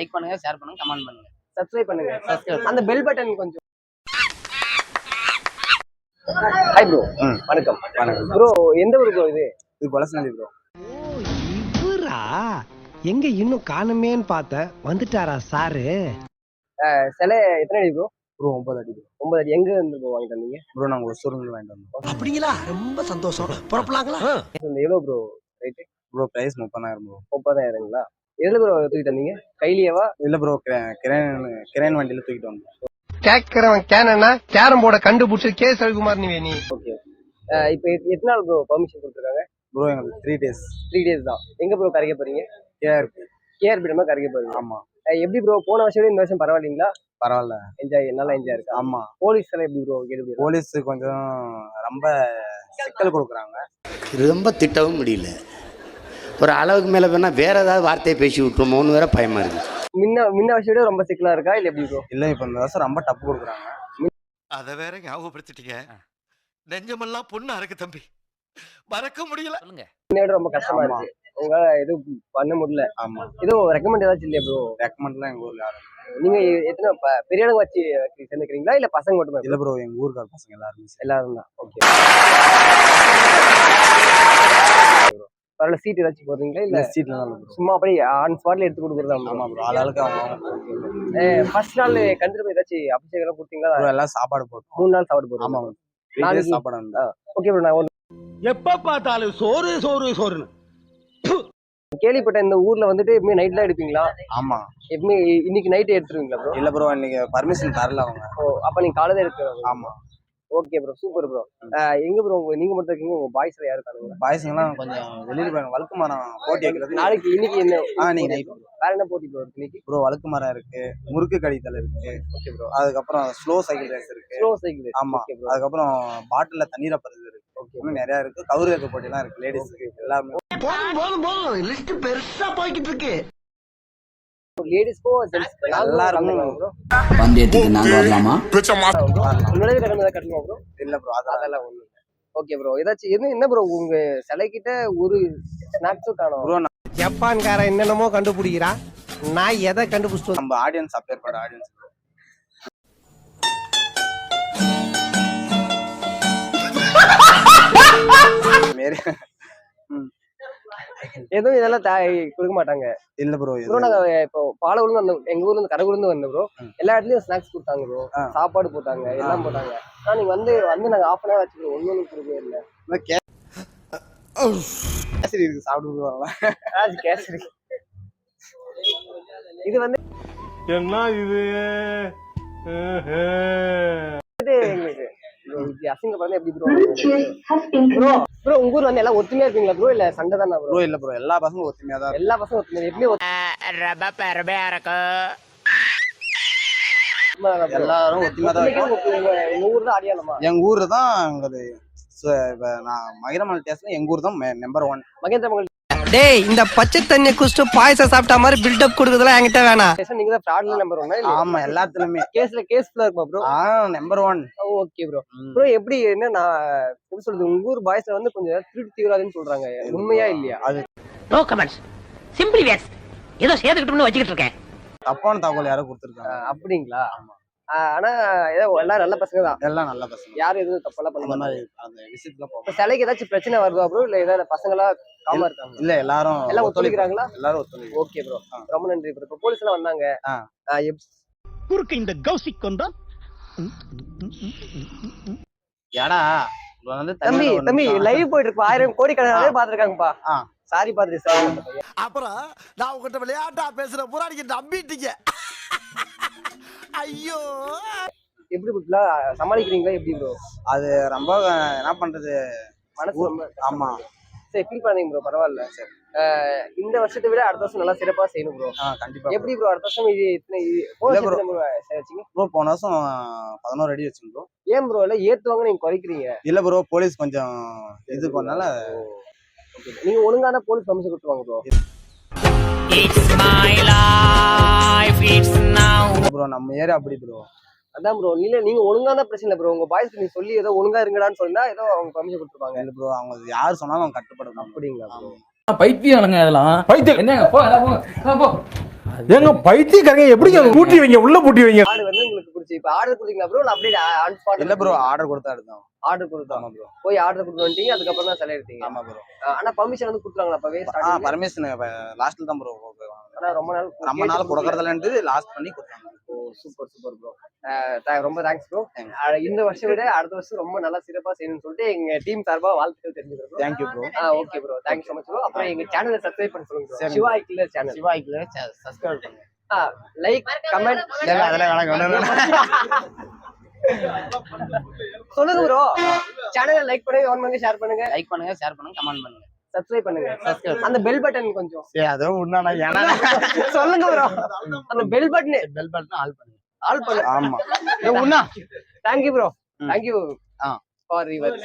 Like பண்ணுங்க share பண்ணுங்க comment பண்ணுங்க. சப்ஸ்கிரைப் பண்ணுங்க. அந்த பெல் பட்டன் கொஞ்சம். Hi bro. வணக்கம். வணக்கம். ப்ரோ எந்த ஊர் ப்ரோ இது? இது கொலசனலி ப்ரோ இவரா? எங்க இன்னும் காணுமேன்னு பார்த்தேன் வந்துட்டாரா சாரு? சிலை எத்தனை அடி ப்ரோ ப்ரோ ஒன்பது அடி ப்ரோ ஒன்பது அடி. எங்க இருந்து ப்ரோ வாங்கிட்டு வந்தீங்க? ப்ரோ நாங்கள் ஒசூர்லேருந்து வாங்கிட்டு வந்தோம். அப்படிங்களா? ரொம்ப சந்தோஷம். புறப்படலாங்களா இந்த எவ்வளோ ப்ரோ ரேட்டு ப்ரோ ப்ரைஸ் முப்பதாயிரம் ப்ரோ முப்பதாயிரங்களா? எதுல ப்ரோ தூக்கிட்டு வந்தீங்க? கைலியவா இல்லை ப்ரோ கிரேன் கிரேன் வண்டியில் தூக்கிட்டு வந்தோம். கேட்கிறவன் கேனா கேரம் போர்டை கண்டுபிடிச்சு கே. ரவிக்குமார் நீ நீ ஓகே இப்போ எத்தனை நாள் ப்ரோ பர்மிஷன் கொடுத்துருக்காங்க? ப்ரோ எங்களுக்கு த்ரீ டேஸ் த்ரீ டேஸ் தான். எங்க ப்ரோ கரைக்க போறீங்க? கேஆர்பி கேஆர்பி நம்ம கரைக்க போறீங்க. ஆமாம் அஹ் எப்படி ப்ரோ போன வருஷம் விட இந்த வருஷம் பரவாயில்லைங்களா? பரவாயில்ல. என்ஜாய் நல்லா என்ஜாய் இருக்கா? ஆமாம் போலீஸ் எல்லாம் எப்படி ப்ரோ கேட்டு போலீஸ் கொஞ்சம் ரொம்ப சிக்கல் கொடுக்குறாங்க. ரொம்ப திட்டவும் முடியல. ஒரு அளவுக்கு மேலே வேணால் வேற ஏதாவது வார்த்தையை பேசி விட்டுருமோன்னு வேற பயமா இருக்கு. முன்ன முன்ன விட ரொம்ப சிக்கலா இருக்கா? இல்ல எப்படி ப்ரோ இல்லை இப்போ இந்த வருஷம் ரொம்ப டப்பு கொடுக்குறாங்க. அத வேற ஞாபகப்படுத்திட்டீங்க. நெஞ்சமெல்லாம் பொண்ணா இருக்கு தம்பி. மறக்க முடியல. சொல்லுங்க. ரொம்ப கஷ்டமா ஆமா. இருக்கு. உங்களால எதுவும் பண்ண முடியல. ஆமாம் எதுவும் ரெக்கமெண்ட் ஏதாச்சும் இல்லையா ப்ரோ ரெக்கமெண்ட்லாம் எங்கள் ஊரில் யாரும் நீங்க எத்தனை பெரிய ஆளுங்க வச்சு சேர்ந்துக்கிறீங்களா இல்ல பசங்க மட்டுமே இல்லை ப்ரோ எங்கள் ஊருக்கார பசங்க எல்லாருமே. எல்லாரும் தான். ஓகே பரவாயில்ல சீட் ஏதாச்சும் போடுறீங்களா? இல்ல ப்ரோ சும்மா அப்படியே ஆன் ஸ்பாட்ல எடுத்து கொடுக்குறதா ஆமாம் ப்ரோ ஆளாளுக்கு அவங்க ஃபர்ஸ்ட் நாள் கண்டிப்பா போய் ஏதாச்சும் அபிஷேகம் எல்லாம் கொடுத்தீங்களா? ப்ரோ எல்லாம் சாப்பாடு போட்டோம். மூணு நாள் சாப்பிட போறோம் ஆமாம் டேஸ் சாப்பாடு வந்து ஓகே ப்ரோ நான் எப்ப பார்த்தாலும் சோறு சோறு சோறுன்னு. கேள்விப்பட்டேன் இந்த ஊர்ல வந்துட்டு எப்பவுமே நைட் தான் எடுப்பீங்களா? ஆமாம் எப்பவுமே இன்னைக்கு நைட் எடுத்துருவீங்களா ப்ரோ இல்லை ப்ரோ இன்னைக்கு பர்மிஷன் தரல அவங்க. ஓ அப்ப நீங்க காலையில எடுத்துருவாங்க ஆமாம் ஓகே ப்ரோ சூப்பர் ப்ரோ எங்க ப்ரோ உங்க நீங்க மட்டும் இருக்கீங்க உங்க பாய்ஸ்ல யாரு இருக்காங்க பாய்ஸுங்கெல்லாம் கொஞ்சம் வெளியில் போய் வழுக்கு மரம் போட்டி வைக்கிறது. நாளைக்கு இன்னைக்கு என்ன? ஆ நீங்க நைட் வேற என்ன போட்டி ப்ரோ இருக்கு இன்னைக்கு? ப்ரோ வழுக்கு மரம் இருக்கு. முறுக்கு கடித்தல் இருக்கு. ஓகே ப்ரோ அதுக்கப்புறம் ஸ்லோ சைக்கிள் ரேஸ் இருக்கு. ஸ்லோ சைக்கிள் ஆமா. அதுக்கப்புறம் பாட்டில்ல தண்ணீர் பருது இருக்கு. ஓகே நிறைய இருக்கு. கவுரு வைக்க போட்டிலாம் இருக்கு லேடிஸ்க்கு எல்லாமே போதும் போதும் போதும். லிஸ்ட் பெருசா போய்கிட்டு இருக்கு. பந்தயத்துக்கு நாங்க வரலாமா? நுழைவு கட்டணம் கட்டணுமா ப்ரோ இல்ல ப்ரோ அதெல்லாம் ஒண்ணு ஓகே ப்ரோ ஏதாச்சும் என்ன என்ன ப்ரோ உங்க சிலைக்கிட்ட ஒரு ஸ்நாக்ஸும் காணும். ப்ரோ ஜப்பான்காரன் என்னென்னமோ கண்டுபிடிக்கிறான். நான் எதை கண்டுபிடிச்சிட்டு நம்ம ஆடியன்ஸ் அப்பேற்பட ஆடியன்ஸ் மாரி எதுவும் இதெல்லாம் தா- கொடுக்க மாட்டாங்க. இல்ல ப்ரோ ப்ரோ நாங்க இப்போ பாலவூர்ல வந்து எங்க ஊர்ல இருந்து கரகூர்ல இருந்து வந்தோம் ப்ரோ. எல்லா இடத்துலயும் ஸ்நாக்ஸ் கொடுத்தாங்க ப்ரோ ஆ. சாப்பாடு போட்டாங்க எல்லாம் போட்டாங்க. ஆனா நீங்க வந்து வந்து நாங்க ஆஃப் அன் ஹவர் வச்சுக்கிறோம் ஒண்ணு கொடுக்கவே இல்லை. கேசரி இருக்கு சாப்பிடுவாங்க ஆ, கேசரி. இது வந்து என்ன இது? இப்படி அசிங்கப்படுறது எப்படி ப்ரோ ப்ரோ உங்க ஊர்ல வந்து எல்லாம் ஒத்துமையா இருப்பீங்களா ப்ரோ இல்ல சண்டை தானா ப்ரோ இல்ல ப்ரோ எல்லா பசங்களும் ஒத்துமையா தான் எல்லா பசங்களும் ஒத்துமையா எப்படி இருக்கு ஒத்துமையா இருக்கும். எல்லாரும் ஒத்துமையா தான் இருக்கும் உங்க ஊர்ல அடையாளமா? எங்க ஊரு தான் இப்ப நான் மகிரமல் டேஸ்ட்ல எங்க ஊர் தான் நம்பர் ஒன் மகேந்திர மகள் டேய் இந்த பச்சை தண்ணி குடிச்சிட்டு பாயசம் சாப்பிட்ட மாதிரி பில்டப் கொடுக்குறதுலாம் என்கிட்ட வேணாம். நீங்க தான் ஃப்ராட்ல நம்பர் இல்ல ஆமா எல்லாத்துலயுமே. கேஸ்ல கேஸ் ஃபுல்லா இருக்குமா ப்ரோ ஆ number one okay bro bro எப்படி என்ன நான் எப்படி சொல்றது? உங்க ஊர் பாய்ஸ்ல வந்து கொஞ்சம் திருட்டு தீவிராதுன்னு சொல்றாங்க. உண்மையா இல்லையா? நோ கமெண்ட்ஸ் சிம்பிளி வேஸ் ஏதோ சேர்த்துக்கிட்டோம்னு வச்சுக்கிட்டு இருக்கேன். தப்பான தகவல் யாரோ கொடுத்துருக்காங்க. அப்படிங்களா? ஆஹ் ஆனா ஏதோ எல்லாரும் நல்ல பசங்க தான். எல்லாம் நல்ல பசங்க. யாரும் எதுவும் தப்பெல்லாம் பண்ண மாதிரி அந்த விஷயத்துல போக இப்ப சிலைக்கு ஏதாச்சும் பிரச்சனை வருதா ப்ரோ இல்ல ஏதாவது பசங்களா காமா இருக்காங்க இல்ல எல்லாரும் எல்லாம் ஒத்துழைக்கிறாங்களா? எல்லாரும் ஒத்துழைப்பு. ஓகே ப்ரோ ரொம்ப நன்றி ப்ரோ இப்போ போலீஸ் எல்லாம் வந்தாங்க. குறுக்கு இந்த கௌசிக் கொண்டான். ஏடா தம்பி தம்பி. லைவ் போயிட்டு இருக்கு. ஆயிரம் கோடி கணக்காவே பாத்துருக்காங்கப்பா. சாரி பாத்துட்டு சார் அப்புறம் நான் உங்ககிட்ட விளையாட்டா பேசுற நீங்க நம்பிட்டீங்க. ஐயோ. எப்படி ப்ரோ சமாளிக்கிறீங்களா? எப்படி ப்ரோ அது ரொம்ப என்ன பண்றது? மனசு ரொம்ப ஆமா. சரி ஃபீல் பண்ணீங்க ப்ரோ பரவாயில்ல. சரி. ஆஹ் இந்த வருஷத்தை விட அடுத்த வருஷம் நல்லா சிறப்பா செய்யணும் ப்ரோ கண்டிப்பா எப்படி ப்ரோ அடுத்த வருஷம் இது இத்தனை வச்சீங்க ப்ரோ போன வருஷம் பதினோரு அடி வச்சுங்க ப்ரோ ஏன் ப்ரோ இல்ல ஏத்துவாங்க நீங்க குறைக்கிறீங்க. இல்ல ப்ரோ போலீஸ் கொஞ்சம் இது பண்ணால நீங்க ஒழுங்கான போலீஸ் பர்மிஷன் கொடுத்துருவாங்க bro it's my life it's now bro நம்ம ஏரியா அப்படி ப்ரோ அதான் ப்ரோ இல்ல நீங்க ஒழுங்கான பிரச்சனை ப்ரோ உங்க பாய்ஸ் நீங்க சொல்லி ஏதோ ஒழுங்கா இருங்கடான்னு சொன்னா ஏதோ அவங்க பர்மிஷன் கொடுத்துருப்பாங்க. இல்ல ப்ரோ அவங்க யார் சொன்னாலும் அவங்க கட்டுப்படணும் அப்படிங்களா ப்ரோ பைத்தியம் அதெல்லாம் பைத்தியம். என்னங்க போ போ. ஏங்க பைத்தியக்காரங்க எப்படிங்க பூட்டி வைங்க உள்ள பூட்டி வைங்க வந்து உங்களுக்கு பிடிச்சி இப்ப ஆர்டர் கொடுத்தீங்களா ப்ரோ அப்படியே ஆன் ஸ்பாட் இல்ல ப்ரோ ஆர்டர் கொடுத்தா எடுத்தோம். ஆர்டர் கொடுத்தோம். ப்ரோ போய் ஆர்டர் கொடுத்து வந்துட்டீங்க அதுக்கப்புறம் தான் செலவு எடுத்தீங்க. ஆமா ப்ரோ ஆனா பர்மிஷன் வந்து கொடுத்துருவாங்களா அப்பவே ஆ? பர்மிஷன் லாஸ்ட்ல தான் ப்ரோ ஆனா ரொம்ப நாள் ரொம்ப நாள் கொடுக்கறதுலன்ட்டு லாஸ்ட் பண்ணி கொடுத்தாங்க. ஓ சூப்பர் சூப்பர் ப்ரோ ரொம்ப தேங்க்ஸ் ப்ரோ இந்த வருஷம் விட அடுத்த வருஷம் ரொம்ப நல்லா சிறப்பா செய்யணும்னு சொல்லிட்டு எங்க டீம் சார்பா வாழ்த்துக்கள் தெரிஞ்சுக்கிறோம் தேங்க்யூ ப்ரோ ஆ okay bro thanks so much bro அப்புறம் எங்க சேனலை சப்ஸ்கிரைப் பண்ண சொல்லுங்க bro. சரி. சிவா கில்லர் சேனல் சிவாய்க்கு சப்ஸ்கிரைப் பண்ணுங்க. லைக் கமெண்ட் அதெல்லாம் சொல்லுங்க ப்ரோ சேனலை லைக் பண்ணுங்க ஒன் பண்ணுங்க ஷேர் பண்ணுங்க. லைக் பண்ணுங்க ஷேர் பண்ணுங்க கமெண்ட் பண்ணுங்க. சப்ஸ்கிரைப் பண்ணுங்க. அந்த பெல் பட்டன் கொஞ்சம். சரி அதுவும் உண்டானா ஏன்னா சொல்லுங்க ப்ரோ அந்த bell button bell button all பண்ணுங்க ஆல் பண்ணு. ஆமா. உண்ணா. Thank you bro thank you ah. For your